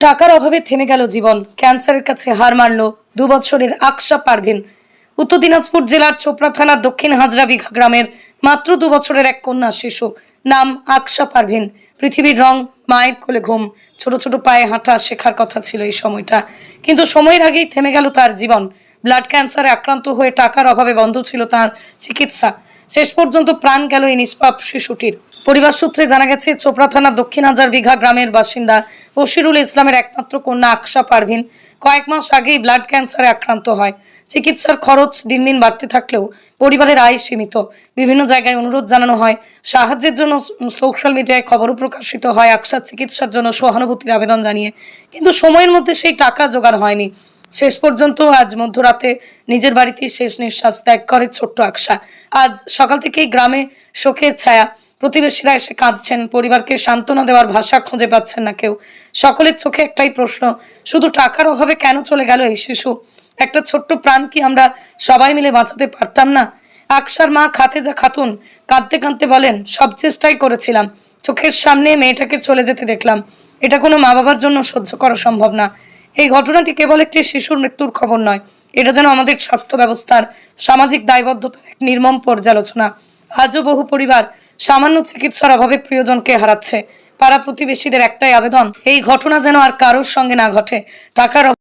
টাকার অভাবে থেমে গেল জীবন। ক্যান্সারের কাছে হার মানল দু বছরের আকশা পারভিন। উত্তর দিনাজপুর জেলার চোপড়া থানার দক্ষিণ হাজরা বিঘা গ্রামের মাত্র বছরের এক কন্যা শিশু। নাম আকশা পারভিন। পৃথিবীর রং মায়ের কোলে ঘুম। ছোট ছোট পায়ে হাঁটা শেখার কথা ছিল এই সময়টা। কিন্তু সময়ের আগেই থেমে গেল তার জীবন। ব্লাড ক্যান্সারে আক্রান্ত হয়ে টাকার অভাবে বন্ধ ছিল তার চিকিৎসা। শেষ পর্যন্ত প্রাণ গেল এই নিষ্পাপ শিশুটির। পরিবার সূত্রে জানা গেছে, চোপড়া থানার দক্ষিণ হাজার বিঘা গ্রামের বাসিন্দা বশিরুল ইসলামের একমাত্র কন্যা আকশা পারভিন কয়েক মাস আগেই ব্লাড ক্যান্সারে আক্রান্ত হয়। চিকিৎসার খরচ দিন দিন বাড়তে থাকলেও পরিবারের আয় সীমিত। বিভিন্ন জায়গায় অনুরোধ জানানো হয়। সাহায্যের জন্য সোশ্যাল মিডিয়ায় খবরও প্রকাশিত হয়। আকশার চিকিৎসার জন্য সহানুভূতির আবেদন জানিয়ে। কিন্তু সময়ের মধ্যে সেই টাকা জোগাড় হয়নি। শেষ পর্যন্ত আজ মধ্যরাতে নিজের বাড়িতে শেষ নিঃশ্বাস ত্যাগ করে ছোট্ট আকশা আজ সকাল থেকেই গ্রামে শোকের ছায়া। প্রতিবেশীরা এসে কাঁদছেন, পরিবারকে সান্ত্বনা দেওয়ার ভাষা খুঁজে পাচ্ছেন না কেউ। সকলের চোখে একটাই প্রশ্ন, শুধু টাকার অভাবে কেন চলে গেল এই শিশু? একটা ছোট্ট প্রাণ কি আমরা সবাই মিলে বাঁচাতে পারতাম না? আকশার মা খাতেজা খাতুন, কাঁদতে কাঁদতে বলেন, সব চেষ্টাই করেছিলাম। চোখের সামনে মেয়েটাকে চলে যেতে দেখলাম। এটা কোনো মা বাবার জন্য সহ্য করা সম্ভব না। এই ঘটনাটি কেবল একটি শিশুর মৃত্যুর খবর নয়, এটা যেন আমাদের স্বাস্থ্য ব্যবস্থার সামাজিক দায়বদ্ধতার এক নির্মম পর্যালোচনা। আজও বহু পরিবার সামান্য চিকিৎসার অভাবে প্রিয়জনকে হারাচ্ছে। পাড়া প্রতিবেশীদের একটাই আবেদন, এই ঘটনা যেন আর কারোর সঙ্গে না ঘটে। টাকার